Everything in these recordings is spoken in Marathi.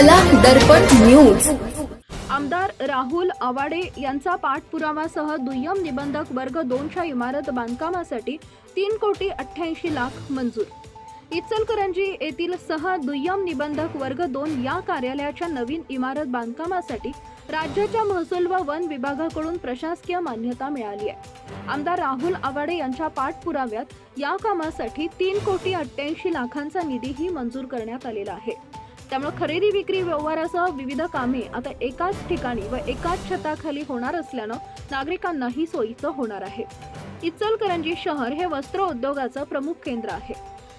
कला दर्पण न्यूज आमदार राहुल आवाडे यांचा पाठपुरावासह दुय्यम निबंधक वर्ग दोनच्या इमारत बांधकामासाठी तीन कोटी अठ्ठ्याऐंशी लाख मंजूर. इचलकरंजी येथील सह दुय्यम निबंधक वर्ग दोन या कार्यालयाच्या नवीन इमारत बांधकामासाठी राज्याच्या महसूल व वन विभागाकडून प्रशासकीय मान्यता मिळाली आहे. आमदार राहुल आवाडे यांच्या पाठपुराव्यात या कामासाठी तीन कोटी अठ्ठ्याऐंशी लाखांचा निधीही मंजूर करण्यात आलेला आहे. त्यामुळे खरेदी विक्री व्यवहारासह विविध कामे आता एकाच ठिकाणी व एकाच छताखाली होणार असल्यानं नागरिकांनाही सोयीचं होणार आहे. इचलकरंजी शहर हे वस्त्र उद्योगाचं प्रमुख केंद्र आहे.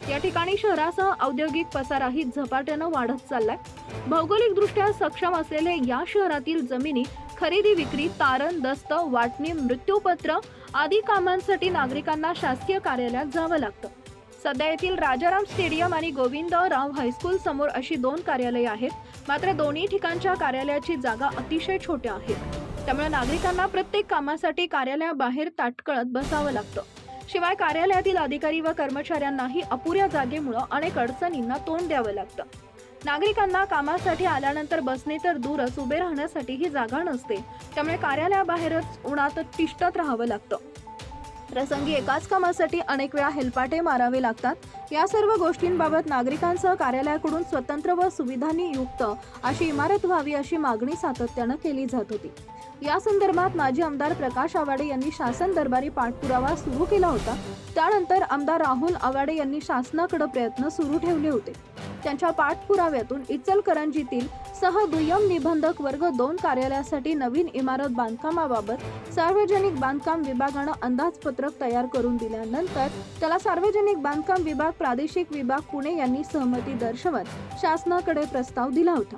या ठिकाणी शहरासह औद्योगिक पसाराही झपाट्यानं वाढत चाललाय. भौगोलिकदृष्ट्या सक्षम असलेले या शहरातील जमिनी खरेदी विक्री तारण दस्त वाटणी मृत्यूपत्र आदी कामांसाठी नागरिकांना शासकीय कार्यालयात जावं लागतं. सध्या येथील राजाराम स्टेडियम आणि गोविंदराव हायस्कूल समोर अशी दोन कार्यालये आहेत. मात्र दोन्ही ठिकाणच्या कार्यालयाची जागा अतिशय छोट्या आहेत त्यामुळे नागरिकांना प्रत्येक कामासाठी कार्यालयाबाहेर ताटकळत बसावं लागतं. शिवाय कार्यालयातील अधिकारी व कर्मचाऱ्यांनाही अपुऱ्या जागेमुळं अनेक अडचणींना तोंड द्यावं लागतं. नागरिकांना कामासाठी आल्यानंतर बसणे तर दूरच उभे राहण्यासाठी ही जागा नसते. त्यामुळे कार्यालयाबाहेरच उन्हात तिष्ठत राहावं लागतं. प्रसंगी एकाच कामासाठी अनेक वेळा हेलपाटे मारावे लागतात. या सर्व गोष्टींबाबत नागरिकांसह कार्यालयाकडून स्वतंत्र व सुविधांनी युक्त अशी इमारत व्हावी अशी मागणी सातत्यानं केली जात होती. या संदर्भात माजी आमदार प्रकाश आवाडे यांनी शासन दरबारी पाठपुरावा सुरू केला होता. त्यानंतर आमदार राहुल आवाडे यांनी शासनाकडे प्रयत्न सुरू ठेवले होते. त्यांच्या पाठपुराव्यातून इचलकरंजीतील सह दुय्यम निबंधक वर्ग दोन कार्यालयासाठी नवीन इमारत बांधकामाबाबत सार्वजनिक बांधकाम विभागानं अंदाजपत्रक तयार करून दिल्यानंतर त्याला सार्वजनिक बांधकाम विभाग प्रादेशिक विभाग पुणे यांनी सहमती दर्शवत शासनाकडे प्रस्ताव दिला होता.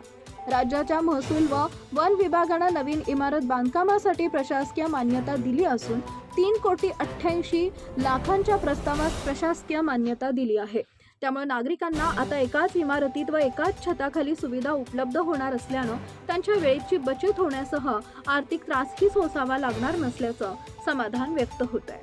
राज्याच्या महसूल व वन विभागानं नवीन इमारत बांधकामासाठी प्रशासकीय मान्यता दिली असून तीन कोटी अठ्ठ्याऐंशी लाखांच्या प्रस्तावास प्रशासकीय मान्यता दिली आहे. त्यामुळे नागरिकांना आता एकाच इमारतीत व एकाच छताखाली सुविधा उपलब्ध होणार असल्यानं त्यांच्या वेळेची बचत होण्यासह आर्थिक त्रासही सोसावा लागणार नसल्याचं समाधान व्यक्त होत आहे